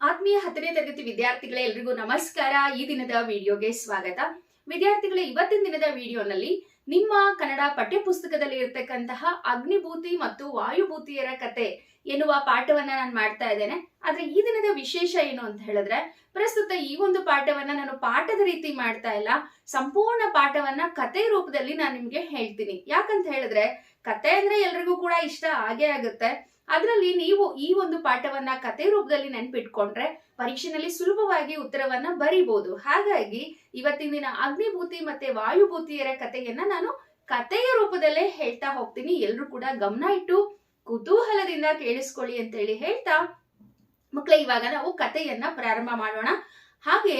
ಆತ್ಮೀಯ ಹತ್ತನೇ ತರಗತಿ ವಿದ್ಯಾರ್ಥಿಗಳೇ ಎಲ್ರಿಗೂ ನಮಸ್ಕಾರ. ಈ ದಿನದ ವಿಡಿಯೋಗೆ ಸ್ವಾಗತ. ವಿದ್ಯಾರ್ಥಿಗಳೇ, ಇವತ್ತಿನ ದಿನದ ವಿಡಿಯೋನಲ್ಲಿ ನಿಮ್ಮ ಕನ್ನಡ ಪಠ್ಯಪುಸ್ತಕದಲ್ಲಿ ಇರತಕ್ಕಂತಹ ಅಗ್ನಿಭೂತಿ ಮತ್ತು ವಾಯುಭೂತಿಯರ ಕತೆ ಎನ್ನುವ ಪಾಠವನ್ನ ನಾನು ಮಾಡ್ತಾ ಇದ್ದೇನೆ. ಆದ್ರೆ ಈ ದಿನದ ವಿಶೇಷ ಏನು ಅಂತ ಹೇಳಿದ್ರೆ, ಪ್ರಸ್ತುತ ಈ ಒಂದು ಪಾಠವನ್ನ ನಾನು ಪಾಠದ ರೀತಿ ಮಾಡ್ತಾ ಇಲ್ಲ. ಸಂಪೂರ್ಣ ಪಾಠವನ್ನ ಕತೆ ರೂಪದಲ್ಲಿ ನಾನು ನಿಮ್ಗೆ ಹೇಳ್ತೀನಿ. ಯಾಕಂತ ಹೇಳಿದ್ರೆ, ಕತೆ ಅಂದ್ರೆ ಎಲ್ರಿಗೂ ಕೂಡ ಇಷ್ಟ ಆಗೇ ಆಗುತ್ತೆ. ಅದರಲ್ಲಿ ನೀವು ಈ ಒಂದು ಪಾಠವನ್ನ ಕತೆ ರೂಪದಲ್ಲಿ ನೆನ್ಪಿಟ್ಕೊಂಡ್ರೆ ಪರೀಕ್ಷೆನಲ್ಲಿ ಸುಲಭವಾಗಿ ಉತ್ತರವನ್ನ ಬರಿಬಹುದು ಹಾಗಾಗಿ ಇವತ್ತಿನ ದಿನ ಅಗ್ನಿಭೂತಿ ಮತ್ತೆ ವಾಯುಭೂತಿಯರ ಕಥೆಯನ್ನ ನಾನು ಕಥೆಯ ರೂಪದಲ್ಲೇ ಹೇಳ್ತಾ ಹೋಗ್ತೀನಿ. ಎಲ್ರು ಕೂಡ ಗಮನ ಇಟ್ಟು ಕುತೂಹಲದಿಂದ ಕೇಳಿಸ್ಕೊಳ್ಳಿ ಅಂತ ಹೇಳಿ ಹೇಳ್ತಾ ಮಕ್ಕಳ ಇವಾಗ ನಾವು ಕಥೆಯನ್ನ ಪ್ರಾರಂಭ ಮಾಡೋಣ. ಹಾಗೆ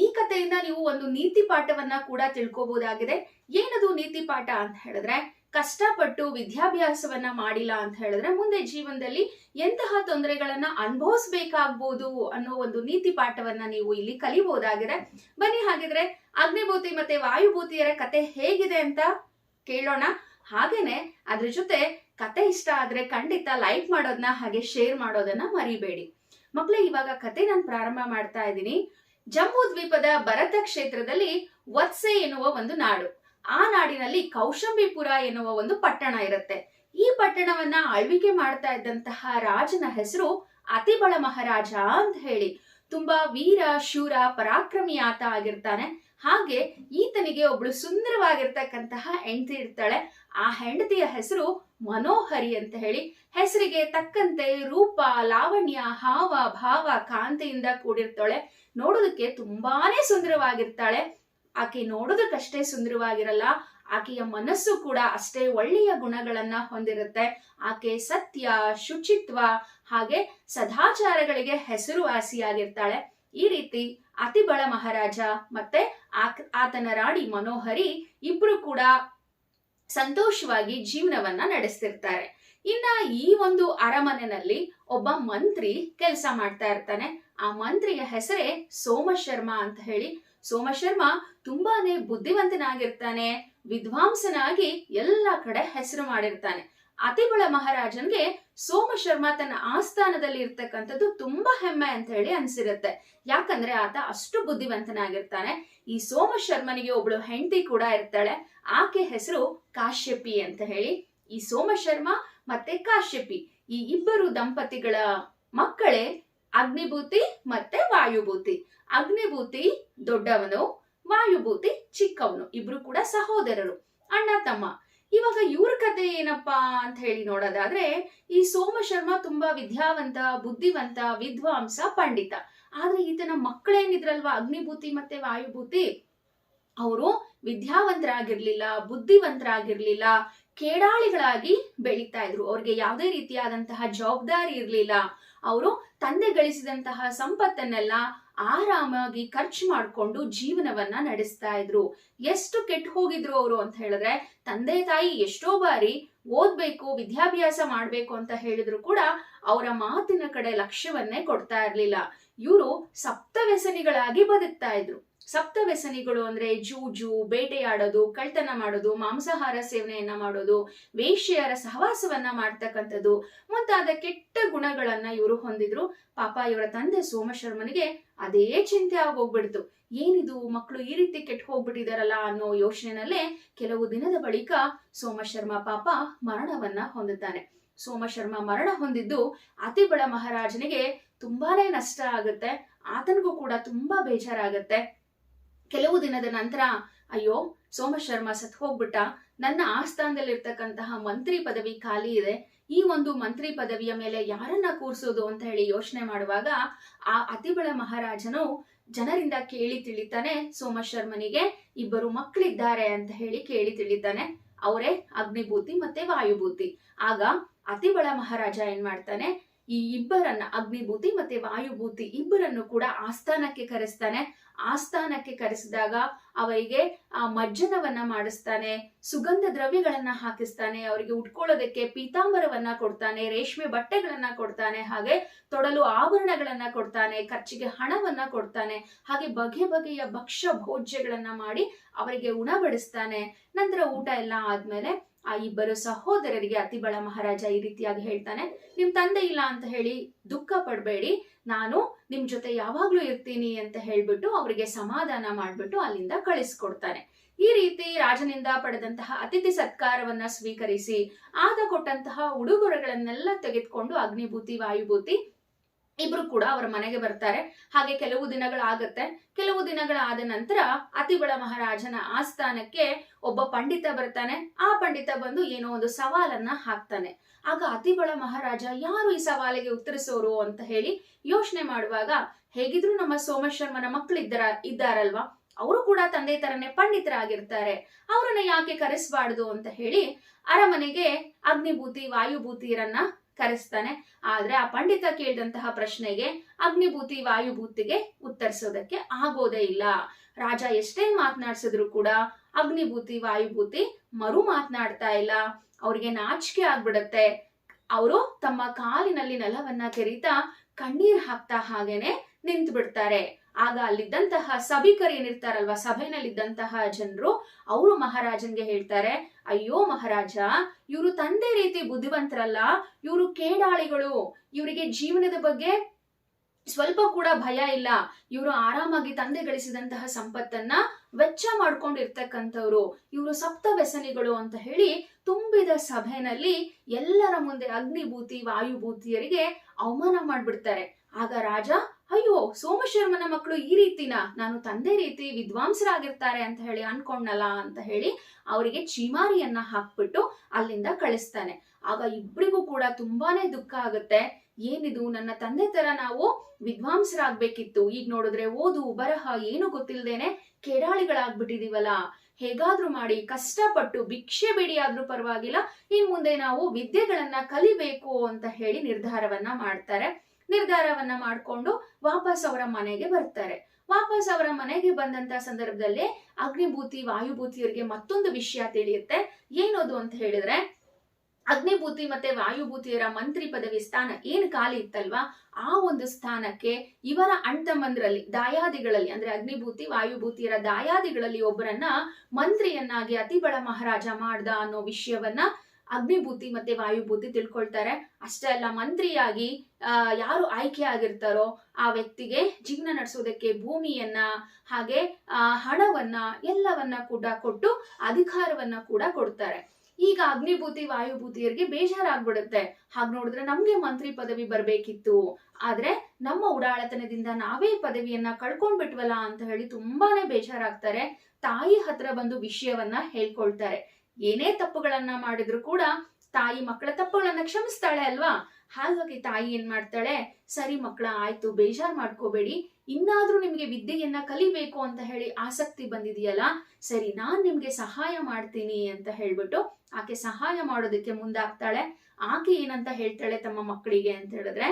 ಈ ಕಥೆಯಿಂದ ನೀವು ಒಂದು ನೀತಿ ಪಾಠವನ್ನ ಕೂಡ ತಿಳ್ಕೊಬಹುದಾಗಿದೆ ಏನದು ನೀತಿ ಪಾಠ ಅಂತ ಹೇಳಿದ್ರೆ ಕಷ್ಟಪಟ್ಟು ವಿದ್ಯಾಭ್ಯಾಸವನ್ನ ಮಾಡಿಲ್ಲ ಅಂತ ಹೇಳಿದ್ರೆ ಮುಂದೆ ಜೀವನದಲ್ಲಿ ಎಂತಹ ತೊಂದರೆಗಳನ್ನ ಅನುಭವಿಸ್ಬೇಕಾಗ್ಬೋದು ಅನ್ನೋ ಒಂದು ನೀತಿ ಪಾಠವನ್ನ ನೀವು ಇಲ್ಲಿ ಕಲಿಬಹುದಾಗಿದೆ. ಬನ್ನಿ, ಹಾಗಿದ್ರೆ ಅಗ್ನಿಭೂತಿ ಮತ್ತೆ ವಾಯುಭೂತಿಯರ ಕತೆ ಹೇಗಿದೆ ಅಂತ ಕೇಳೋಣ. ಹಾಗೇನೆ ಅದ್ರ ಜೊತೆ ಕತೆ ಇಷ್ಟ ಆದ್ರೆ ಖಂಡಿತ ಲೈಕ್ ಮಾಡೋದನ್ನ ಹಾಗೆ ಶೇರ್ ಮಾಡೋದನ್ನ ಮರಿಬೇಡಿ. ಮಕ್ಳೇ, ಇವಾಗ ಕತೆ ನಾನು ಪ್ರಾರಂಭ ಮಾಡ್ತಾ ಇದ್ದೀನಿ. ಜಮ್ಮು ದ್ವೀಪದ ಭರತ ಕ್ಷೇತ್ರದಲ್ಲಿ ವತ್ಸೆ ಎನ್ನುವ ಒಂದು ನಾಡು. ಆ ನಾಡಿನಲ್ಲಿ ಕೌಶಂಬಿಪುರ ಎನ್ನುವ ಒಂದು ಪಟ್ಟಣ ಇರುತ್ತೆ. ಈ ಪಟ್ಟಣವನ್ನ ಆಳ್ವಿಕೆ ಮಾಡ್ತಾ ಇದ್ದಂತಹ ರಾಜನ ಹೆಸರು ಅತಿಬಳ ಮಹಾರಾಜ ಅಂತ ಹೇಳಿ. ತುಂಬಾ ವೀರ, ಶೂರ, ಪರಾಕ್ರಮಿ ಆತ ಆಗಿರ್ತಾನೆ. ಹಾಗೆ ಈತನಿಗೆ ಒಬ್ಳು ಸುಂದರವಾಗಿರ್ತಕ್ಕಂತಹ ಹೆಂಡತಿ ಇರ್ತಾಳೆ. ಆ ಹೆಂಡತಿಯ ಹೆಸರು ಮನೋಹರಿ ಅಂತ ಹೇಳಿ. ಹೆಸರಿಗೆ ತಕ್ಕಂತೆ ರೂಪ, ಲಾವಣ್ಯ, ಹಾವ, ಭಾವ, ಕಾಂತಿಯಿಂದ ಕೂಡಿರ್ತಾಳೆ ನೋಡೋದಕ್ಕೆ ತುಂಬಾನೇ ಸುಂದರವಾಗಿರ್ತಾಳೆ. ಆಕೆ ನೋಡೋದಕ್ಕಷ್ಟೇ ಸುಂದರವಾಗಿರಲ್ಲ, ಆಕೆಯ ಮನಸ್ಸು ಕೂಡ ಅಷ್ಟೇ ಒಳ್ಳೆಯ ಗುಣಗಳನ್ನ ಹೊಂದಿರುತ್ತೆ. ಆಕೆ ಸತ್ಯ, ಶುಚಿತ್ವ ಹಾಗೆ ಸದಾಚಾರಗಳಿಗೆ ಹೆಸರುವಾಸಿಯಾಗಿರ್ತಾಳೆ. ಈ ರೀತಿ ಅತಿಬಳ ಮಹಾರಾಜ ಮತ್ತೆ ಆತನ ರಾಣಿ ಮನೋಹರಿ ಇಬ್ರು ಕೂಡ ಸಂತೋಷವಾಗಿ ಜೀವನವನ್ನ ನಡೆಸ್ತಿರ್ತಾರೆ. ಇನ್ನ ಈ ಒಂದು ಅರಮನೆಯಲ್ಲಿ ಒಬ್ಬ ಮಂತ್ರಿ ಕೆಲಸ ಮಾಡ್ತಾ ಇರ್ತಾನೆ. ಆ ಮಂತ್ರಿಯ ಹೆಸರೇ ಸೋಮಶರ್ಮ ಅಂತ ಹೇಳಿ ಸೋಮಶರ್ಮಾ ತುಂಬಾನೇ ಬುದ್ಧಿವಂತನಾಗಿರ್ತಾನೆ, ವಿದ್ವಾಂಸನಾಗಿ ಎಲ್ಲ ಕಡೆ ಹೆಸರು ಮಾಡಿರ್ತಾನೆ. ಅತಿಬಳ ಮಹಾರಾಜನ್ಗೆ ಸೋಮಶರ್ಮ ತನ್ನ ಆಸ್ಥಾನದಲ್ಲಿ ಇರ್ತಕ್ಕಂಥದ್ದು ತುಂಬಾ ಹೆಮ್ಮೆ ಅಂತ ಹೇಳಿ ಅನ್ಸಿರುತ್ತೆ. ಯಾಕಂದ್ರೆ ಆತ ಅಷ್ಟು ಬುದ್ಧಿವಂತನಾಗಿರ್ತಾನೆ. ಈ ಸೋಮಶರ್ಮನಿಗೆ ಒಬ್ಳು ಹೆಂಡತಿ ಕೂಡ ಇರ್ತಾಳೆ. ಆಕೆ ಹೆಸರು ಕಾಶ್ಯಪಿ ಅಂತ ಹೇಳಿ. ಈ ಸೋಮಶರ್ಮ ಮತ್ತೆ ಕಾಶ್ಯಪಿ. ಈ ಇಬ್ಬರು ದಂಪತಿಗಳ ಮಕ್ಕಳೇ ಅಗ್ನಿಭೂತಿ ಮತ್ತೆ ವಾಯುಭೂತಿ. ಅಗ್ನಿಭೂತಿ ದೊಡ್ಡವನು, ವಾಯುಭೂತಿ ಚಿಕ್ಕವನು. ಇಬ್ರು ಕೂಡ ಸಹೋದರರು. ಅಣ್ಣ, ತಮ್ಮ. ಇವಾಗ ಇವ್ರ ಕತೆ ಏನಪ್ಪಾ ಅಂತ ಹೇಳಿ ನೋಡೋದಾದ್ರೆ, ಈ ಸೋಮಶರ್ಮ ತುಂಬಾ ವಿದ್ಯಾವಂತ, ಬುದ್ಧಿವಂತ, ವಿದ್ವಾಂಸ ಪಂಡಿತ. ಆದ್ರೆ ಈತನ ಮಕ್ಕಳೇನಿದ್ರಲ್ವಾ? ಅಗ್ನಿಭೂತಿ ಮತ್ತೆ ವಾಯುಭೂತಿ? ಅವರು ವಿದ್ಯಾವಂತರಾಗಿರ್ಲಿಲ್ಲ, ಬುದ್ಧಿವಂತರಾಗಿರ್ಲಿಲ್ಲ, ಕೇಡಾಳಿಗಳಾಗಿ ಬೆಳೀತಾ ಇದ್ರು. ಅವ್ರಿಗೆ ಯಾವುದೇ ರೀತಿಯಾದಂತಹ ಜವಾಬ್ದಾರಿ ಇರಲಿಲ್ಲ. ಅವರು ತಂದೆ ಗಳಿಸಿದಂತಹ ಸಂಪತ್ತನ್ನೆಲ್ಲ ಆರಾಮಾಗಿ ಖರ್ಚು ಮಾಡಿಕೊಂಡು ಜೀವನವನ್ನ ನಡೆಸ್ತಾ ಇದ್ರು. ಎಷ್ಟು ಕೆಟ್ಟು ಹೋಗಿದ್ರು ಅವರು ಅಂತ ಹೇಳಿದ್ರೆ, ತಂದೆ ತಾಯಿ ಎಷ್ಟೋ ಬಾರಿ ಓದ್ಬೇಕು, ವಿದ್ಯಾಭ್ಯಾಸ ಮಾಡ್ಬೇಕು ಅಂತ ಹೇಳಿದ್ರು ಕೂಡ ಅವರ ಮಾತಿನ ಕಡೆ ಲಕ್ಷ್ಯವನ್ನೇ ಕೊಡ್ತಾ ಇರ್ಲಿಲ್ಲ. ಇವರು ಸಪ್ತ ವ್ಯಸನಿಗಳಾಗಿ ಬದುಕ್ತಾ ಇದ್ರು. ಸಪ್ತ ವ್ಯಸನಿಗಳು ಅಂದ್ರೆ ಜೂಜು, ಬೇಟೆಯಾಡೋದು ಕಳ್ತನ ಮಾಡೋದು, ಮಾಂಸಾಹಾರ ಸೇವನೆಯನ್ನ ಮಾಡೋದು, ವೇಶ್ಯೆಯರ ಸಹವಾಸವನ್ನ ಮಾಡ್ತಕ್ಕಂಥದ್ದು. ಮುಂತಾದ ಕೆಟ್ಟ ಗುಣಗಳನ್ನ ಇವರು ಹೊಂದಿದ್ರು. ಪಾಪ ಇವರ ತಂದೆ ಸೋಮಶರ್ಮನಿಗೆ ಅದೇ ಚಿಂತೆ ಆಗೋಗ್ಬಿಡ್ತು ಏನಿದು ಮಕ್ಕಳು ಈ ರೀತಿ ಕೆಟ್ಟ ಹೋಗ್ಬಿಟ್ಟಿದಾರಲ್ಲ ಅನ್ನೋ ಯೋಚನೆಯಲ್ಲೇ ಕೆಲವು ದಿನದ ಬಳಿಕ ಸೋಮಶರ್ಮ ಪಾಪ ಮರಣವನ್ನ ಹೊಂದುತ್ತಾನೆ. ಸೋಮಶರ್ಮ ಮರಣ ಹೊಂದಿದ್ದು ಅತಿಬಳ ಮಹಾರಾಜನಿಗೆ ತುಂಬಾನೇ ನಷ್ಟ ಆಗುತ್ತೆ. ಆತನಿಗೂ ಕೂಡ ತುಂಬಾ ಬೇಜಾರಾಗತ್ತೆ. ಕೆಲವು ದಿನದ ನಂತರ, ಅಯ್ಯೋ, ಸೋಮಶರ್ಮ ಸತ್ ಹೋಗ್ಬಿಟ್ಟ. ನನ್ನ ಆಸ್ಥಾನದಲ್ಲಿರ್ತಕ್ಕಂತಹ ಮಂತ್ರಿ ಪದವಿ ಖಾಲಿ ಇದೆ. ಈ ಒಂದು ಮಂತ್ರಿ ಪದವಿಯ ಮೇಲೆ ಯಾರನ್ನ ಕೂರಿಸೋದು ಅಂತ ಹೇಳಿ ಯೋಚನೆ ಮಾಡುವಾಗ, ಆ ಅತಿಬಳ ಮಹಾರಾಜನು ಜನರಿಂದ ಕೇಳಿ ತಿಳಿತಾನೆ, ಸೋಮಶರ್ಮನಿಗೆ ಇಬ್ಬರು ಮಕ್ಕಳಿದ್ದಾರೆ ಅಂತ ಹೇಳಿ ಕೇಳಿ ತಿಳಿತಾನೆ. ಅವರೇ ಅಗ್ನಿಭೂತಿ ಮತ್ತೆ ವಾಯುಭೂತಿ. ಆಗ ಅತಿಬಳ ಮಹಾರಾಜ ಏನ್ ಮಾಡ್ತಾನೆ ಈ ಇಬ್ಬರನ್ನ ಅಗ್ನಿಭೂತಿ ಮತ್ತೆ ವಾಯುಭೂತಿ ಇಬ್ಬರನ್ನು ಕೂಡ ಆಸ್ಥಾನಕ್ಕೆ ಕರೆಸ್ತಾನೆ. ಆಸ್ಥಾನಕ್ಕೆ ಕರೆಸಿದಾಗ ಅವರಿಗೆ ಆ ಮಜ್ಜನವನ್ನ ಮಾಡಿಸ್ತಾನೆ, ಸುಗಂಧ ದ್ರವ್ಯಗಳನ್ನ ಹಾಕಿಸ್ತಾನೆ, ಅವರಿಗೆ ಉಟ್ಕೊಳ್ಳೋದಕ್ಕೆ ಪೀತಾಂಬರವನ್ನ ಕೊಡ್ತಾನೆ, ರೇಷ್ಮೆ ಬಟ್ಟೆಗಳನ್ನ ಕೊಡ್ತಾನೆ, ಹಾಗೆ ತೊಡಲು ಆಭರಣಗಳನ್ನ ಕೊಡ್ತಾನೆ, ಖರ್ಚಿಗೆ ಹಣವನ್ನ ಕೊಡ್ತಾನೆ, ಹಾಗೆ ಬಗೆ ಬಗೆಯ ಭಕ್ಷ್ಯ ಭೋಜ್ಯಗಳನ್ನ ಮಾಡಿ ಅವರಿಗೆ ಉಣಬಡಿಸ್ತಾನೆ. ನಂತರ ಊಟ ಎಲ್ಲ ಆದ್ಮೇಲೆ ಆ ಇಬ್ಬರು ಸಹೋದರರಿಗೆ ಅತಿಬಳ ಮಹಾರಾಜ ಈ ರೀತಿಯಾಗಿ ಹೇಳ್ತಾನೆ, ನಿಮ್ ತಂದೆ ಇಲ್ಲ ಅಂತ ಹೇಳಿ ದುಃಖ ಪಡಬೇಡಿ, ನಾನು ನಿಮ್ ಜೊತೆ ಯಾವಾಗ್ಲೂ ಇರ್ತೀನಿ ಅಂತ ಹೇಳ್ಬಿಟ್ಟು ಅವರಿಗೆ ಸಮಾಧಾನ ಮಾಡ್ಬಿಟ್ಟು ಅಲ್ಲಿಂದ ಕಳಿಸ್ಕೊಡ್ತಾನೆ. ಈ ರೀತಿ ರಾಜನಿಂದ ಪಡೆದಂತಹ ಅತಿಥಿ ಸತ್ಕಾರವನ್ನ ಸ್ವೀಕರಿಸಿ, ಆದ ಕೊಟ್ಟಂತಹ ಉಡುಗೊರೆಗಳನ್ನೆಲ್ಲ ತೆಗೆದುಕೊಂಡು ಅಗ್ನಿಭೂತಿ, ವಾಯುಭೂತಿ ಇಬ್ರು ಕೂಡ ಅವರ ಮನೆಗೆ ಬರ್ತಾರೆ. ಹಾಗೆ ಕೆಲವು ದಿನಗಳಾಗತ್ತೆ. ಕೆಲವು ದಿನಗಳಾದ ನಂತರ ಅತಿಬಳ ಮಹಾರಾಜನ ಆಸ್ಥಾನಕ್ಕೆ ಒಬ್ಬ ಪಂಡಿತ ಬರ್ತಾನೆ. ಆ ಪಂಡಿತ ಬಂದು ಏನೋ ಒಂದು ಸವಾಲನ್ನ ಹಾಕ್ತಾನೆ. ಆಗ ಅತಿಬಳ ಮಹಾರಾಜ, ಯಾರು ಈ ಸವಾಲಿಗೆ ಉತ್ತರಿಸೋರು? ಅಂತ ಹೇಳಿ ಯೋಚನೆ ಮಾಡುವಾಗ, ಹೇಗಿದ್ರು ನಮ್ಮ ಸೋಮಶರ್ಮನ ಮಕ್ಕಳು ಇದ್ದಾರ, ಇದ್ದಾರಲ್ವಾ? ಅವರು ಕೂಡ ತಂದೆ ತರನೇ ಪಂಡಿತರಾಗಿರ್ತಾರೆ. ಅವರನ್ನ ಯಾಕೆ ಕರೆಸಬಾರ್ದು? ಅಂತ ಹೇಳಿ ಅರಮನೆಗೆ ಅಗ್ನಿಭೂತಿ, ವಾಯುಭೂತಿಯರನ್ನ ಕರೆಸ್ತಾನೆ. ಆದ್ರೆ ಆ ಪಂಡಿತ ಕೇಳಿದಂತಹ ಪ್ರಶ್ನೆಗೆ ಅಗ್ನಿಭೂತಿ, ವಾಯುಭೂತಿಗೆ ಉತ್ತರಿಸೋದಕ್ಕೆ ಆಗೋದೇ ಇಲ್ಲ. ರಾಜ ಎಷ್ಟೇ ಮಾತನಾಡ್ಸಿದ್ರು ಕೂಡ ಅಗ್ನಿಭೂತಿ, ವಾಯುಭೂತಿ ಮರು ಮಾತನಾಡ್ತಾ ಇಲ್ಲ. ಅವ್ರಿಗೆ ನಾಚಿಕೆ ಆಗ್ಬಿಡತ್ತೆ. ಅವರು ತಮ್ಮ ಕಾಲಿನಲ್ಲಿ ನೆಲವನ್ನ ಕೆರಿತಾ ಕಣ್ಣೀರ್ ಹಾಕ್ತಾ ಹಾಗೇನೆ ನಿಂತು ಬಿಡ್ತಾರೆ ಆಗ ಅಲ್ಲಿದ್ದಂತಹ ಸಭಿಕರು ಏನಿರ್ತಾರಲ್ವಾ, ಸಭೆನಲ್ಲಿದ್ದಂತಹ ಜನರು, ಅವರು ಮಹಾರಾಜನ್ಗೆ ಹೇಳ್ತಾರೆ, ಅಯ್ಯೋ ಮಹಾರಾಜ, ಇವರು ತಂದೆ ರೀತಿ ಬುದ್ಧಿವಂತರಲ್ಲ, ಇವರು ಕೇಡಾಳಿಗಳು, ಇವರಿಗೆ ಜೀವನದ ಬಗ್ಗೆ ಸ್ವಲ್ಪ ಕೂಡ ಭಯ ಇಲ್ಲ. ಇವರು ಆರಾಮಾಗಿ ತಂದೆ ಗಳಿಸಿದಂತಹ ಸಂಪತ್ತನ್ನ ವೆಚ್ಚ ಮಾಡ್ಕೊಂಡಿರ್ತಕ್ಕಂಥವ್ರು. ಇವರು ಸಪ್ತ ವ್ಯಸನಿಗಳು ಅಂತ ಹೇಳಿ ತುಂಬಿದ ಸಭೆನಲ್ಲಿ ಎಲ್ಲರ ಮುಂದೆ ಅಗ್ನಿಭೂತಿ, ವಾಯುಭೂತಿಯರಿಗೆ ಅವಮಾನ ಮಾಡ್ಬಿಡ್ತಾರೆ. ಆಗ ರಾಜ, ಅಯ್ಯೋ, ಸೋಮಶರ್ಮನ ಮಕ್ಕಳು ಈ ರೀತಿನ, ನಾನು ತಂದೆ ರೀತಿ ವಿದ್ವಾಂಸರಾಗಿರ್ತಾರೆ ಅಂತ ಹೇಳಿ ಅನ್ಕೊಂಡಲ್ಲ ಅಂತ ಹೇಳಿ ಅವರಿಗೆ ಚೀಮಾರಿಯನ್ನ ಹಾಕ್ಬಿಟ್ಟು ಅಲ್ಲಿಂದ ಕಳಿಸ್ತಾನೆ. ಆಗ ಇಬ್ರಿಗೂ ಕೂಡ ತುಂಬಾನೇ ದುಃಖ ಆಗುತ್ತೆ. ಏನಿದು, ನನ್ನ ತಂದೆ ತರ ನಾವು ವಿದ್ವಾಂಸರಾಗ್ಬೇಕಿತ್ತು. ಈಗ ನೋಡಿದ್ರೆ ಓದು, ಬರಹ, ಏನು ಗೊತ್ತಿಲ್ದೇನೆ ಕೆಡಾಳಿಗಳಾಗ್ಬಿಟ್ಟಿದೀವಲ್ಲ. ಹೇಗಾದ್ರೂ ಮಾಡಿ, ಕಷ್ಟಪಟ್ಟು, ಭಿಕ್ಷೆ ಬೇಡಿ ಆದ್ರೂ ಪರವಾಗಿಲ್ಲ, ಇನ್ ಮುಂದೆ ನಾವು ವಿದ್ಯೆಗಳನ್ನ ಕಲಿಬೇಕು ಅಂತ ಹೇಳಿ ನಿರ್ಧಾರವನ್ನ ಮಾಡ್ತಾರೆ. ನಿರ್ಧಾರವನ್ನ ಮಾಡ್ಕೊಂಡು ವಾಪಸ್ ಅವರ ಮನೆಗೆ ಬರ್ತಾರೆ. ವಾಪಸ್ ಅವರ ಮನೆಗೆ ಬಂದಂತ ಸಂದರ್ಭದಲ್ಲಿ ಅಗ್ನಿಭೂತಿ ವಾಯುಭೂತಿಯವರಿಗೆ ಮತ್ತೊಂದು ವಿಷಯ ತಿಳಿಯುತ್ತೆ. ಏನದು ಅಂತ ಹೇಳಿದ್ರೆ, ಅಗ್ನಿಭೂತಿ ಮತ್ತೆ ವಾಯುಭೂತಿಯರ ಮಂತ್ರಿ ಪದವಿ ಸ್ಥಾನ ಏನ್ ಖಾಲಿ ಇತ್ತಲ್ವಾ? ಆ ಒಂದು ಸ್ಥಾನಕ್ಕೆ ಇವರ ಅಣ್ತಮ್ಮಂದ್ರಲ್ಲಿ, ದಾಯಾದಿಗಳಲ್ಲಿ, ಅಂದ್ರೆ ಅಗ್ನಿಭೂತಿ, ವಾಯುಭೂತಿಯರ ದಾಯಾದಿಗಳಲ್ಲಿ ಒಬ್ಬರನ್ನ ಮಂತ್ರಿಯನ್ನಾಗಿ ಅತಿಬಳ ಮಹಾರಾಜ ಮಾಡ್ದ ಅನ್ನೋ ವಿಷಯವನ್ನ ಅಗ್ನಿಭೂತಿ ಮತ್ತೆ ವಾಯುಭೂತಿ ತಿಳ್ಕೊಳ್ತಾರೆ. ಅಷ್ಟೇ ಅಲ್ಲ, ಮಂತ್ರಿಯಾಗಿ ಯಾರು ಆಯ್ಕೆ ಆಗಿರ್ತಾರೋ ಆ ವ್ಯಕ್ತಿಗೆ ಜೀವನ ನಡೆಸೋದಕ್ಕೆ ಭೂಮಿಯನ್ನ ಹಾಗೆ ಹಣವನ್ನ ಎಲ್ಲವನ್ನ ಕೂಡ ಕೊಟ್ಟು ಅಧಿಕಾರವನ್ನ ಕೂಡ ಕೊಡ್ತಾರೆ. ಈಗ ಅಗ್ನಿಭೂತಿ, ವಾಯುಭೂತಿಯರಿಗೆ ಬೇಜಾರಾಗ್ಬಿಡುತ್ತೆ. ಹಾಗ್ ನೋಡಿದ್ರೆ ನಮ್ಗೆ ಮಂತ್ರಿ ಪದವಿ ಬರ್ಬೇಕಿತ್ತು. ಆದ್ರೆ ನಮ್ಮ ಉಡಾಳತನದಿಂದ ನಾವೇ ಪದವಿಯನ್ನ ಕಳ್ಕೊಂಡ್ಬಿಟ್ವಲ್ಲ ಅಂತ ಹೇಳಿ ತುಂಬಾನೇ ಬೇಜಾರಾಗ್ತಾರೆ. ತಾಯಿ ಹತ್ರ ಬಂದು ವಿಷಯವನ್ನ ಹೇಳ್ಕೊಳ್ತಾರೆ. ಏನೇ ತಪ್ಪುಗಳನ್ನ ಮಾಡಿದ್ರು ಕೂಡ ತಾಯಿ ಮಕ್ಕಳ ತಪ್ಪುಗಳನ್ನ ಕ್ಷಮಿಸ್ತಾಳೆ ಅಲ್ವಾ? ಹಾಗಾಗಿ ತಾಯಿ ಏನ್ ಮಾಡ್ತಾಳೆ? ಸರಿ ಮಕ್ಕಳ, ಆಯ್ತು, ಬೇಜಾರ್ ಮಾಡ್ಕೋಬೇಡಿ. ಇನ್ನಾದ್ರೂ ನಿಮ್ಗೆ ವಿದ್ಯೆಯನ್ನ ಕಲಿಬೇಕು ಅಂತ ಹೇಳಿ ಆಸಕ್ತಿ ಬಂದಿದೆಯಲ್ಲ, ಸರಿ ನಾನ್ ನಿಮ್ಗೆ ಸಹಾಯ ಮಾಡ್ತೀನಿ ಅಂತ ಹೇಳ್ಬಿಟ್ಟು ಆಕೆ ಸಹಾಯ ಮಾಡೋದಕ್ಕೆ ಮುಂದಾಗ್ತಾಳೆ. ಆಕೆ ಏನಂತ ಹೇಳ್ತಾಳೆ ತಮ್ಮ ಮಕ್ಕಳಿಗೆ ಅಂತ ಹೇಳಿದ್ರೆ,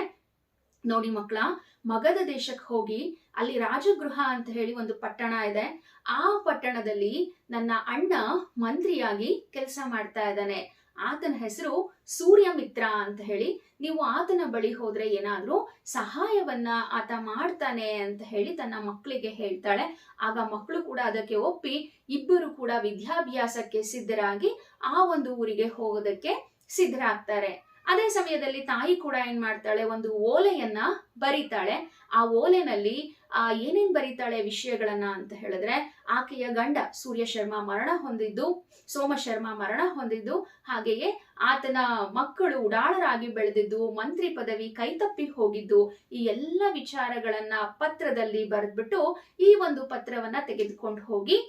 ನೋಡಿ ಮಕ್ಕಳ, ಮಗದ ದೇಶಕ್ಕೆ ಹೋಗಿ ಅಲ್ಲಿ ರಾಜಗೃಹ ಅಂತ ಹೇಳಿ ಒಂದು ಪಟ್ಟಣ ಇದೆ. ಆ ಪಟ್ಟಣದಲ್ಲಿ ನನ್ನ ಅಣ್ಣ ಮಂತ್ರಿಯಾಗಿ ಕೆಲಸ ಮಾಡ್ತಾ ಇದ್ದಾನೆ. ಆತನ ಹೆಸರು ಸೂರ್ಯಮಿತ್ರ ಅಂತ ಹೇಳಿ. ನೀವು ಆತನ ಬಳಿ ಹೋದ್ರೆ ಏನಾದ್ರೂ ಸಹಾಯವನ್ನ ಆತ ಮಾಡ್ತಾನೆ ಅಂತ ಹೇಳಿ ತನ್ನ ಮಕ್ಕಳಿಗೆ ಹೇಳ್ತಾಳೆ. ಆಗ ಮಕ್ಕಳು ಕೂಡ ಅದಕ್ಕೆ ಒಪ್ಪಿ ಇಬ್ಬರು ಕೂಡ ವಿದ್ಯಾಭ್ಯಾಸಕ್ಕೆ ಸಿದ್ಧರಾಗಿ ಆ ಒಂದು ಊರಿಗೆ ಹೋಗೋದಕ್ಕೆ ಸಿದ್ಧರಾಗ್ತಾರೆ. ಅದೇ ಸಮಯದಲ್ಲಿ ತಾಯಿ ಕೂಡ ಏನ್ ಮಾಡ್ತಾಳೆ? ಒಂದು ಓಲೆಯನ್ನ ಬರೀತಾಳೆ. ಆ ಓಲೆನಲ್ಲಿ ಆ, ಏನೇನ್ ಬರೀತಾಳೆ ವಿಷಯಗಳನ್ನ ಅಂತ ಹೇಳಿದ್ರೆ, ಆಕೆಯ ಗಂಡ ಸೂರ್ಯ ಶರ್ಮಾ ಮರಣ ಹೊಂದಿದ್ದು, ಸೋಮ ಶರ್ಮಾ ಮರಣ ಹೊಂದಿದ್ದು, ಹಾಗೆಯೇ ಆತನ ಮಕ್ಕಳು ಉಡಾಳರಾಗಿ ಬೆಳೆದಿದ್ದು, ಮಂತ್ರಿ ಪದವಿ ಕೈತಪ್ಪಿ ಹೋಗಿದ್ದು, ಈ ಎಲ್ಲ ವಿಚಾರಗಳನ್ನ ಪತ್ರದಲ್ಲಿ ಬರೆದ್ಬಿಟ್ಟು ಈ ಒಂದು ಪತ್ರವನ್ನ ತೆಗೆದುಕೊಂಡು ಹೋಗಿ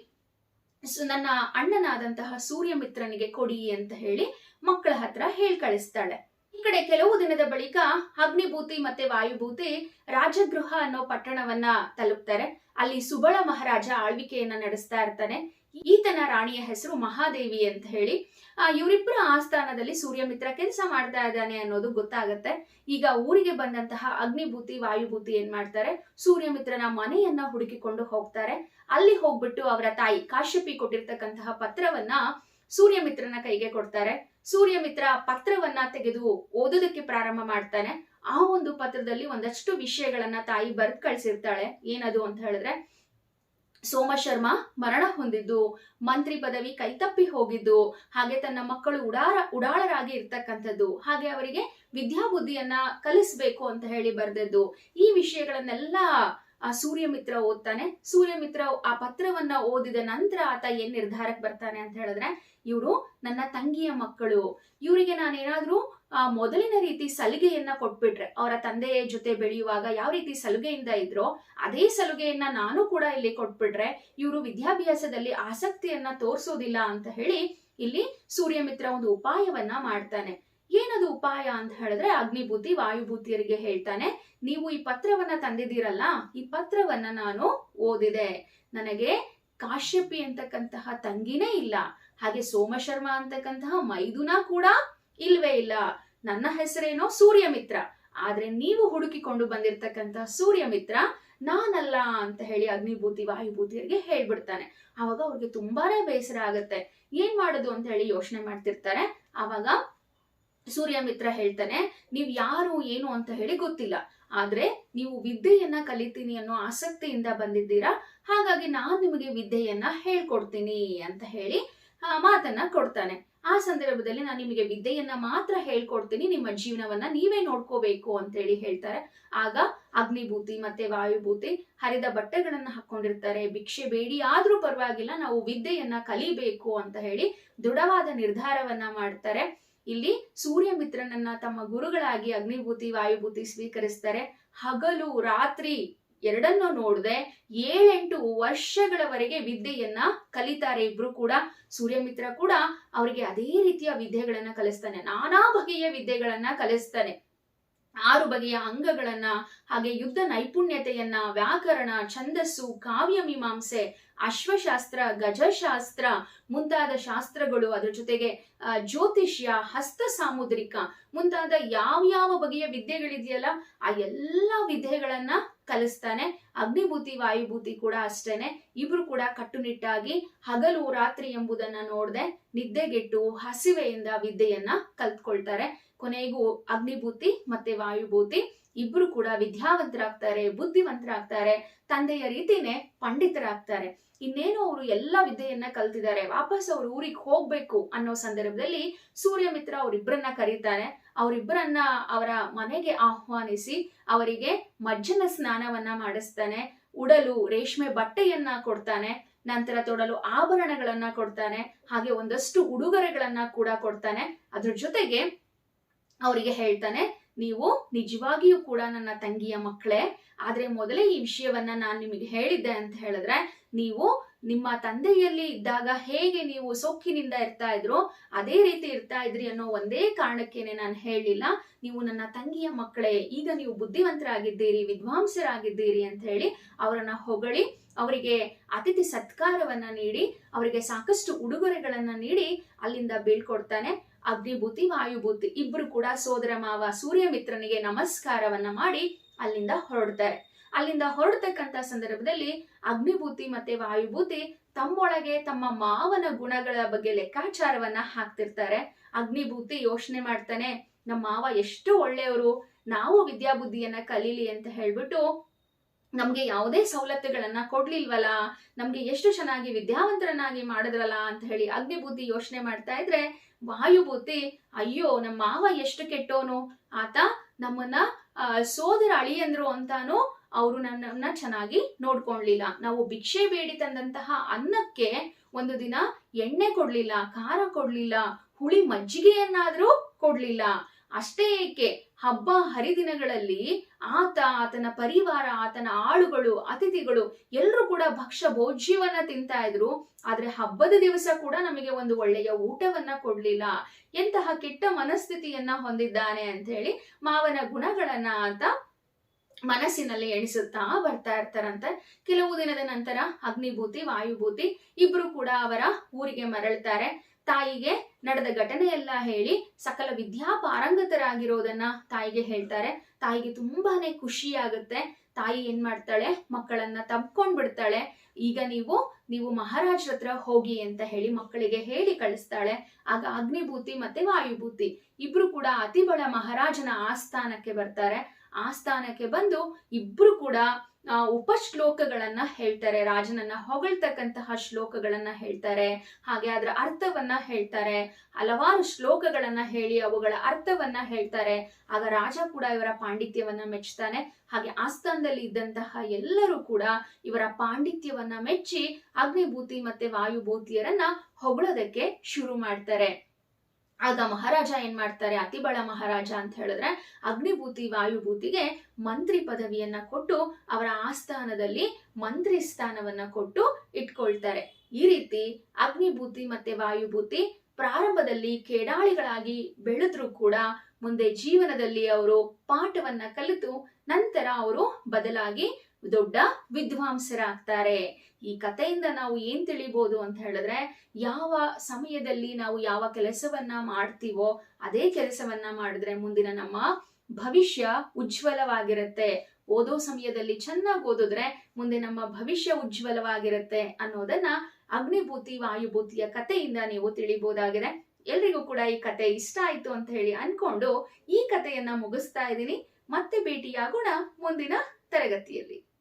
ನನ್ನ ಅಣ್ಣನಾದಂತಹ ಸೂರ್ಯಮಿತ್ರನಿಗೆ ಕೊಡಿ ಅಂತ ಹೇಳಿ ಮಕ್ಕಳ ಹತ್ರ ಹೇಳ್ ಕಳಿಸ್ತಾಳೆ ಈ ಕಡೆ ಕೆಲವು ದಿನದ ಬಳಿಕ ಅಗ್ನಿಭೂತಿ ಮತ್ತೆ ವಾಯುಭೂತಿ ರಾಜಗೃಹ ಅನ್ನೋ ಪಟ್ಟಣವನ್ನ ತಲುಪ್ತಾರೆ. ಅಲ್ಲಿ ಸುಬಳ ಮಹಾರಾಜ ಆಳ್ವಿಕೆಯನ್ನ ನಡೆಸ್ತಾ ಇರ್ತಾನೆ. ಈತನ ರಾಣಿಯ ಹೆಸರು ಮಹಾದೇವಿ ಅಂತ ಹೇಳಿ. ಆ ಇವರಿಬ್ಬರ ಆಸ್ಥಾನದಲ್ಲಿ ಸೂರ್ಯಮಿತ್ರ ಕೆಲಸ ಮಾಡ್ತಾ ಇದ್ದಾನೆ ಅನ್ನೋದು ಗೊತ್ತಾಗತ್ತೆ. ಈಗ ಊರಿಗೆ ಬಂದಂತಹ ಅಗ್ನಿಭೂತಿ, ವಾಯುಭೂತಿ ಏನ್ ಮಾಡ್ತಾರೆ? ಸೂರ್ಯಮಿತ್ರನ ಮನೆಯನ್ನ ಹುಡುಕಿಕೊಂಡು ಹೋಗ್ತಾರೆ. ಅಲ್ಲಿ ಹೋಗ್ಬಿಟ್ಟು ಅವರ ತಾಯಿ ಕಾಶ್ಯಪಿ ಕೊಟ್ಟಿರ್ತಕ್ಕಂತಹ ಪತ್ರವನ್ನ ಸೂರ್ಯಮಿತ್ರನ ಕೈಗೆ ಕೊಡ್ತಾರೆ. ಸೂರ್ಯಮಿತ್ರ ಪತ್ರವನ್ನ ತೆಗೆದು ಓದೋದಕ್ಕೆ ಪ್ರಾರಂಭ ಮಾಡ್ತಾನೆ. ಆ ಒಂದು ಪತ್ರದಲ್ಲಿ ಒಂದಷ್ಟು ವಿಷಯಗಳನ್ನ ತಾಯಿ ಬರ್ದ್ ಕಳ್ಸಿರ್ತಾಳೆ. ಏನದು ಅಂತ ಹೇಳಿದ್ರೆ ಸೋಮಶರ್ಮ ಮರಣ ಹೊಂದಿದ್ದು, ಮಂತ್ರಿ ಪದವಿ ಕೈತಪ್ಪಿ ಹೋಗಿದ್ದು, ಹಾಗೆ ತನ್ನ ಮಕ್ಕಳು ಉಡಾರ, ಉಡಾಳರಾಗಿ ಇರ್ತಕ್ಕಂಥದ್ದು, ಹಾಗೆ ಅವರಿಗೆ ವಿದ್ಯಾಬುದ್ಧಿಯನ್ನ ಕಲಿಸ್ಬೇಕು ಅಂತ ಹೇಳಿ ಬರ್ದದ್ದು. ಈ ವಿಷಯಗಳನ್ನೆಲ್ಲ ಆ ಸೂರ್ಯಮಿತ್ರ ಓದ್ತಾನೆ. ಸೂರ್ಯಮಿತ್ರ ಆ ಪತ್ರವನ್ನ ಓದಿದ ನಂತರ ಆತ ಏನ್ ನಿರ್ಧಾರಕ್ಕೆ ಬರ್ತಾನೆ ಅಂತ ಹೇಳಿದ್ರೆ, ಇವರು ನನ್ನ ತಂಗಿಯ ಮಕ್ಕಳು. ಇವರಿಗೆ ನಾನೇನಾದ್ರೂ, ಆ, ಮೊದಲಿನ ರೀತಿ ಸಲುಗೆಯನ್ನ ಕೊಟ್ಬಿಟ್ರೆ, ಅವರ ತಂದೆಯ ಜೊತೆ ಬೆಳೆಯುವಾಗ ಯಾವ ರೀತಿ ಸಲುಗೆಯಿಂದ ಇದ್ರೋ, ಅದೇ ಸಲುಗೆಯನ್ನ ನಾನು ಕೂಡ ಇಲ್ಲಿ ಕೊಟ್ಬಿಟ್ರೆ, ಇವರು ವಿದ್ಯಾಭ್ಯಾಸದಲ್ಲಿ ಆಸಕ್ತಿಯನ್ನ ತೋರಿಸೋದಿಲ್ಲ ಅಂತ ಹೇಳಿ ಇಲ್ಲಿ ಸೂರ್ಯಮಿತ್ರ ಒಂದು ಉಪಾಯವನ್ನ ಮಾಡ್ತಾನೆ. ಏನದು ಉಪಾಯ ಅಂತ ಹೇಳಿದ್ರೆ ಅಗ್ನಿಭೂತಿ ವಾಯುಭೂತಿಯರಿಗೆ ಹೇಳ್ತಾನೆ, ನೀವು ಈ ಪತ್ರವನ್ನ ತಂದಿದ್ದೀರಲ್ಲ, ಈ ಪತ್ರವನ್ನ ನಾನು ಓದಿದೆ. ನನಗೆ ಕಾಶ್ಯಪಿ ಅಂತಕ್ಕಂತಹ ತಂಗಿನೇ ಇಲ್ಲ, ಹಾಗೆ ಸೋಮಶರ್ಮ ಅಂತಕ್ಕಂತಹ ಮೈದುನ ಕೂಡ ಇಲ್ವೇ ಇಲ್ಲ. ನನ್ನ ಹೆಸರೇನೋ ಸೂರ್ಯಮಿತ್ರ, ಆದ್ರೆ ನೀವು ಹುಡುಕಿಕೊಂಡು ಬಂದಿರತಕ್ಕಂತಹ ಸೂರ್ಯಮಿತ್ರ ನಾನಲ್ಲ ಅಂತ ಹೇಳಿ ಅಗ್ನಿಭೂತಿ ವಾಯುಭೂತಿಯರಿಗೆ ಹೇಳ್ಬಿಡ್ತಾನೆ. ಅವಾಗ ಅವ್ರಿಗೆ ತುಂಬಾನೇ ಬೇಸರ ಆಗತ್ತೆ. ಏನ್ ಮಾಡೋದು ಅಂತ ಹೇಳಿ ಯೋಚನೆ ಮಾಡ್ತಿರ್ತಾರೆ. ಅವಾಗ ಸೂರ್ಯಮಿತ್ರ ಹೇಳ್ತಾನೆ, ನೀವ್ ಯಾರು, ಏನು ಅಂತ ಹೇಳಿ ಗೊತ್ತಿಲ್ಲ. ಆದ್ರೆ ನೀವು ವಿದ್ಯೆಯನ್ನ ಕಲಿತೀನಿ ಅನ್ನೋ ಆಸಕ್ತಿಯಿಂದ ಬಂದಿದ್ದೀರಾ? ಹಾಗಾಗಿ ನಾನ್ ನಿಮಗೆ ವಿದ್ಯೆಯನ್ನ ಹೇಳ್ಕೊಡ್ತೀನಿ ಅಂತ ಹೇಳಿ ಮಾತನ್ನ ಕೊಡ್ತಾನೆ. ಆ ಸಂದರ್ಭದಲ್ಲಿ ನಾನು ನಿಮಗೆ ವಿದ್ಯೆಯನ್ನ ಮಾತ್ರ ಹೇಳ್ಕೊಡ್ತೀನಿ, ನಿಮ್ಮ ಜೀವನವನ್ನ ನೀವೇ ನೋಡ್ಕೋಬೇಕು ಅಂತ ಹೇಳಿ ಹೇಳ್ತಾರೆ. ಆಗ ಅಗ್ನಿಭೂತಿ ಮತ್ತೆ ವಾಯುಭೂತಿ ಹರಿದ ಬಟ್ಟೆಗಳನ್ನ ಹಾಕೊಂಡಿರ್ತಾರೆ. ಭಿಕ್ಷೆ ಬೇಡಿ ಆದ್ರೂ ಪರವಾಗಿಲ್ಲ, ನಾವು ವಿದ್ಯೆಯನ್ನ ಕಲಿಬೇಕು ಅಂತ ಹೇಳಿ ದೃಢವಾದ ನಿರ್ಧಾರವನ್ನ ಮಾಡ್ತಾರೆ. ಇಲ್ಲಿ ಸೂರ್ಯಮಿತ್ರನನ್ನ ತಮ್ಮ ಗುರುಗಳಾಗಿ ಅಗ್ನಿಭೂತಿ, ವಾಯುಭೂತಿ ಸ್ವೀಕರಿಸ್ತಾರೆ. ಹಗಲು, ರಾತ್ರಿ ಎರಡನ್ನು ನೋಡದೆ ಏಳೆಂಟು ವರ್ಷಗಳವರೆಗೆ ವಿದ್ಯೆಯನ್ನ ಕಲಿತಾರೆ ಇಬ್ರು ಕೂಡ. ಸೂರ್ಯಮಿತ್ರ ಕೂಡ ಅವರಿಗೆ ಅದೇ ರೀತಿಯ ವಿದ್ಯೆಗಳನ್ನ ಕಲಿಸ್ತಾನೆ. ನಾನಾ ಬಗೆಯ ವಿದ್ಯೆಗಳನ್ನ ಕಲಿಸ್ತಾನೆ. ಆರು ಬಗೆಯ ಅಂಗಗಳನ್ನ, ಹಾಗೆ ಯುದ್ಧ ನೈಪುಣ್ಯತೆಯನ್ನ, ವ್ಯಾಕರಣ, ಛಂದಸ್ಸು, ಕಾವ್ಯ ಮೀಮಾಂಸೆ, ಅಶ್ವಶಾಸ್ತ್ರ, ಗಜಶಾಸ್ತ್ರ ಮುಂತಾದ ಶಾಸ್ತ್ರಗಳು ಅದರ ಜೊತೆಗೆ ಜ್ಯೋತಿಷ್ಯ, ಹಸ್ತ ಸಾಮುದ್ರಿಕ ಮುಂತಾದ ಯಾವ ಯಾವ ಬಗೆಯ ವಿದ್ಯೆಗಳಿದೆಯಲ್ಲ, ಆ ಎಲ್ಲ ವಿದ್ಯೆಗಳನ್ನ ಕಲಿಸ್ತಾನೆ. ಅಗ್ನಿಭೂತಿ, ವಾಯುಭೂತಿ ಕೂಡ ಅಷ್ಟೇನೆ. ಇಬ್ರು ಕೂಡ ಕಟ್ಟುನಿಟ್ಟಾಗಿ ಹಗಲು, ರಾತ್ರಿ ಎಂಬುದನ್ನ ನೋಡದೆ ನಿದ್ದೆಗೆಟ್ಟು ಹಸಿವೆಯಿಂದ ವಿದ್ಯೆಯನ್ನ ಕಲ್ತ್ಕೊಳ್ತಾರೆ. ಕೊನೆಗೂ ಅಗ್ನಿಭೂತಿ ಮತ್ತೆ ವಾಯುಭೂತಿ ಇಬ್ರು ಕೂಡ ವಿದ್ಯಾವಂತರಾಗ್ತಾರೆ, ಬುದ್ಧಿವಂತರಾಗ್ತಾರೆ, ತಂದೆಯ ರೀತಿನೇ ಪಂಡಿತರಾಗ್ತಾರೆ. ಇನ್ನೇನು ಅವರು ಎಲ್ಲ ವಿದ್ಯೆಯನ್ನ ಕಲ್ತಿದ್ದಾರೆ? ವಾಪಸ್ ಅವ್ರ ಊರಿಗೆ ಹೋಗ್ಬೇಕು ಅನ್ನೋ ಸಂದರ್ಭದಲ್ಲಿ ಸೂರ್ಯಮಿತ್ರ ಅವರಿಬ್ಬರನ್ನ ಕರೀತಾರೆ. ಅವರಿಬ್ಬರನ್ನ ಅವರ ಮನೆಗೆ ಆಹ್ವಾನಿಸಿ ಅವರಿಗೆ ಮಜ್ಜನ ಸ್ನಾನವನ್ನ ಮಾಡಿಸ್ತಾನೆ. ಉಡಲು ರೇಷ್ಮೆ ಬಟ್ಟೆಯನ್ನ ಕೊಡ್ತಾನೆ. ನಂತರ ತೊಡಲು ಆಭರಣಗಳನ್ನ ಕೊಡ್ತಾನೆ. ಹಾಗೆ ಒಂದಷ್ಟು ಉಡುಗೊರೆಗಳನ್ನ ಕೂಡ ಕೊಡ್ತಾನೆ. ಅದ್ರ ಜೊತೆಗೆ ಅವರಿಗೆ ಹೇಳ್ತಾನೆ, ನೀವು ನಿಜವಾಗಿಯೂ ಕೂಡ ನನ್ನ ತಂಗಿಯ ಮಕ್ಕಳೇ, ಆದ್ರೆ ಮೊದಲೇ ಈ ವಿಷಯವನ್ನ ನಾನು ನಿಮಗೆ ಹೇಳಿದ್ದೆ ಅಂತ ಹೇಳಿದ್ರೆ, ನೀವು ನಿಮ್ಮ ತಂದೆಯಲ್ಲಿ ಇದ್ದಾಗ ಹೇಗೆ ನೀವು ಸೊಕ್ಕಿನಿಂದ ಇರ್ತಾ ಇದ್ರು, ಅದೇ ರೀತಿ ಇರ್ತಾ ಇದ್ರಿ ಅನ್ನೋ ಒಂದೇ ಕಾರಣಕ್ಕೇನೆ ನಾನು ಹೇಳಲಿಲ್ಲ ನೀವು ನನ್ನ ತಂಗಿಯ ಮಕ್ಕಳೇ, ಈಗ ನೀವು ಬುದ್ಧಿವಂತರಾಗಿದ್ದೀರಿ, ವಿದ್ವಾಂಸರಾಗಿದ್ದೀರಿ ಅಂತ ಹೇಳಿ ಅವರನ್ನ ಹೊಗಳಿ, ಅವರಿಗೆ ಅತಿಥಿ ಸತ್ಕಾರವನ್ನ ನೀಡಿ, ಅವರಿಗೆ ಸಾಕಷ್ಟು ಉಡುಗೊರೆಗಳನ್ನ ನೀಡಿ ಅಲ್ಲಿಂದ ಬೀಳ್ಕೊಡ್ತಾನೆ. ಅಗ್ನಿಭೂತಿ, ವಾಯುಭೂತಿ ಇಬ್ರು ಕೂಡ ಸೋದರ ಮಾವ ಸೂರ್ಯಮಿತ್ರನಿಗೆ ನಮಸ್ಕಾರವನ್ನ ಮಾಡಿ ಅಲ್ಲಿಂದ ಹೊರಡ್ತಾರೆ. ಅಲ್ಲಿಂದ ಹೊರಡ್ತಕ್ಕಂತ ಸಂದರ್ಭದಲ್ಲಿ ಅಗ್ನಿಭೂತಿ ಮತ್ತೆ ವಾಯುಭೂತಿ ತಮ್ಮೊಳಗೆ ತಮ್ಮ ಮಾವನ ಗುಣಗಳ ಬಗ್ಗೆ ಲೆಕ್ಕಾಚಾರವನ್ನ ಹಾಕ್ತಿರ್ತಾರೆ. ಅಗ್ನಿಭೂತಿ ಯೋಚನೆ ಮಾಡ್ತಾನೆ, ನಮ್ಮ ಮಾವ ಎಷ್ಟು ಒಳ್ಳೆಯವರು, ನಾವು ವಿದ್ಯಾಬುದ್ಧಿಯನ್ನ ಕಲೀಲಿ ಅಂತ ಹೇಳ್ಬಿಟ್ಟು ನಮ್ಗೆ ಯಾವುದೇ ಸವಲತ್ತುಗಳನ್ನ ಕೊಡ್ಲಿಲ್ವಲ್ಲ? ನಮ್ಗೆ ಎಷ್ಟು ಚೆನ್ನಾಗಿ ವಿದ್ಯಾವಂತರನ್ನಾಗಿ ಮಾಡಿದ್ರಲ್ಲ ಅಂತ ಹೇಳಿ ಅಗ್ನಿಭೂತಿ ಯೋಚನೆ ಮಾಡ್ತಾ ಇದ್ರೆ ವಾಯುಬುದ್ಧಿ, ಅಯ್ಯೋ ನಮ್ಮ ಮಾವ ಎಷ್ಟು ಕೆಟ್ಟೋನು? ಆತ ನಮ್ಮನ್ನ ಸೋದರ ಅಳಿಯಂದ್ರು ಅಂತಾನು ಅವರು ನನ್ನನ್ನ ಚೆನ್ನಾಗಿ ನೋಡ್ಕೊಳ್ಲಿಲ್ಲ. ನಾವು ಭಿಕ್ಷೆ ಬೇಡಿ ತಂದಂತಹ ಅನ್ನಕ್ಕೆ ಒಂದು ದಿನ ಎಣ್ಣೆ ಕೊಡ್ಲಿಲ್ಲ, ಖಾರ ಕೊಡ್ಲಿಲ್ಲ, ಹುಳಿ ಮಜ್ಜಿಗೆಯನ್ನಾದ್ರೂ ಕೊಡ್ಲಿಲ್ಲ. ಅಷ್ಟೇ ಏಕೆ? ಹಬ್ಬ ಹರಿದಿನಗಳಲ್ಲಿ ಆತ, ಆತನ ಪರಿವಾರ, ಆತನ ಆಳುಗಳು, ಅತಿಥಿಗಳು ಎಲ್ಲರೂ ಕೂಡ ಭಕ್ಷ್ಯ ಭೋಜ್ಯವನ್ನ ತಿಂತಾ ಇದ್ರು. ಆದ್ರೆ ಹಬ್ಬದ ದಿವಸ ಕೂಡ ನಮಗೆ ಒಂದು ಒಳ್ಳೆಯ ಊಟವನ್ನ ಕೊಡ್ಲಿಲ್ಲ. ಎಂತಹ ಕೆಟ್ಟ ಮನಸ್ಥಿತಿಯನ್ನ ಹೊಂದಿದ್ದಾನೆ ಅಂತ ಹೇಳಿ ಮಾವನ ಗುಣಗಳನ್ನ ಆತ ಮನಸ್ಸಿನಲ್ಲಿ ಎಣಿಸುತ್ತಾ ಬರ್ತಾ ಇರ್ತಾರಂತೆ. ಕೆಲವು ದಿನದ ನಂತರ ಅಗ್ನಿಭೂತಿ, ವಾಯುಭೂತಿ ಇಬ್ರು ಕೂಡ ಅವರ ಊರಿಗೆ ಮರಳ್ತಾರೆ. ತಾಯಿಗೆ ನಡೆದ ಘಟನೆಯೆಲ್ಲ ಹೇಳಿ ಸಕಲ ವಿದ್ಯಾ ಪಾರಂಗತರಾಗಿರೋದನ್ನ ತಾಯಿಗೆ ಹೇಳ್ತಾರೆ. ತಾಯಿಗೆ ತುಂಬಾನೇ ಖುಷಿ ಆಗುತ್ತೆ ತಾಯಿ ಏನ್ ಮಾಡ್ತಾಳೆ? ಮಕ್ಕಳನ್ನ ತಬ್ಕೊಂಡ್ ಬಿಡ್ತಾಳೆ. ಈಗ ನೀವು ನೀವು ಮಹಾರಾಜ್ರ ಹತ್ರ ಹೋಗಿ ಅಂತ ಹೇಳಿ ಮಕ್ಕಳಿಗೆ ಹೇಳಿ ಕಳಿಸ್ತಾಳೆ. ಆಗ ಅಗ್ನಿಭೂತಿ ಮತ್ತೆ ವಾಯುಭೂತಿ ಇಬ್ರು ಕೂಡ ಅತಿಬಳ ಮಹಾರಾಜನ ಆಸ್ಥಾನಕ್ಕೆ ಬರ್ತಾರೆ. ಆಸ್ಥಾನಕ್ಕೆ ಬಂದು ಇಬ್ರು ಕೂಡ ಆ, ಉಪಶ್ಲೋಕಗಳನ್ನ ಹೇಳ್ತಾರೆ ರಾಜನನ್ನ ಹೊಗಳ್ತಕ್ಕಂತಹ ಶ್ಲೋಕಗಳನ್ನ ಹೇಳ್ತಾರೆ ಹಾಗೆ ಅದರ ಅರ್ಥವನ್ನ ಹೇಳ್ತಾರೆ ಹಲವಾರು ಶ್ಲೋಕಗಳನ್ನ ಹೇಳಿ ಅವುಗಳ ಅರ್ಥವನ್ನ ಹೇಳ್ತಾರೆ ಆಗ ರಾಜ ಕೂಡ ಇವರ ಪಾಂಡಿತ್ಯವನ್ನ ಮೆಚ್ಚುತ್ತಾನೆ ಹಾಗೆ ಆಸ್ಥಾನದಲ್ಲಿ ಇದ್ದಂತಹ ಎಲ್ಲರೂ ಕೂಡ ಇವರ ಪಾಂಡಿತ್ಯವನ್ನ ಮೆಚ್ಚಿ ಅಗ್ನಿಭೂತಿ ಮತ್ತೆ ವಾಯುಭೂತಿಯರನ್ನ ಹೊಗಳೋದಕ್ಕೆ ಶುರು ಮಾಡ್ತಾರೆ. ಆಗ ಮಹಾರಾಜ ಏನ್ ಮಾಡ್ತಾರೆ? ಅತಿಬಳ ಮಹಾರಾಜ ಅಂತ ಹೇಳಿದ್ರೆ ಅಗ್ನಿಭೂತಿ ವಾಯುಭೂತಿಗೆ ಮಂತ್ರಿ ಪದವಿಯನ್ನ ಕೊಟ್ಟು ಅವರ ಆಸ್ಥಾನದಲ್ಲಿ ಮಂತ್ರಿ ಸ್ಥಾನವನ್ನ ಕೊಟ್ಟು ಇಟ್ಕೊಳ್ತಾರೆ. ಈ ರೀತಿ ಅಗ್ನಿಭೂತಿ ಮತ್ತೆ ವಾಯುಭೂತಿ ಪ್ರಾರಂಭದಲ್ಲಿ ಕೇಡಾಳಿಗಳಾಗಿ ಬೆಳೆದ್ರು ಕೂಡ ಮುಂದೆ ಜೀವನದಲ್ಲಿ ಅವರು ಪಾಠವನ್ನ ಕಲಿತು ನಂತರ ಅವರು ಬದಲಾಗಿ ದೊಡ್ಡ ವಿದ್ವಾಂಸರಾಗ್ತಾರೆ. ಈ ಕಥೆಯಿಂದ ನಾವು ಏನ್ ತಿಳಿಬಹುದು ಅಂತ ಹೇಳಿದ್ರೆ, ಯಾವ ಸಮಯದಲ್ಲಿ ನಾವು ಯಾವ ಕೆಲಸವನ್ನ ಮಾಡ್ತೀವೋ, ಅದೇ ಕೆಲಸವನ್ನ ಮಾಡಿದ್ರೆ ಮುಂದಿನ ನಮ್ಮ ಭವಿಷ್ಯ ಉಜ್ವಲವಾಗಿರುತ್ತೆ. ಓದೋ ಸಮಯದಲ್ಲಿ ಚೆನ್ನಾಗಿ ಓದಿದ್ರೆ ಮುಂದೆ ನಮ್ಮ ಭವಿಷ್ಯ ಉಜ್ವಲವಾಗಿರುತ್ತೆ ಅನ್ನೋದನ್ನ ಅಗ್ನಿಭೂತಿ, ವಾಯುಭೂತಿಯ ಕಥೆಯಿಂದ ನೀವು ತಿಳಿಬಹುದಾಗಿದೆ ಎಲ್ರಿಗೂ ಕೂಡ ಈ ಕತೆ ಇಷ್ಟ ಆಯ್ತು ಅಂತ ಹೇಳಿ ಅನ್ಕೊಂಡು ಈ ಕಥೆಯನ್ನ ಮುಗಿಸ್ತಾ ಇದ್ದೀನಿ. ಮತ್ತೆ ಭೇಟಿಯಾಗೋಣ ಮುಂದಿನ ತರಗತಿಯಲ್ಲಿ.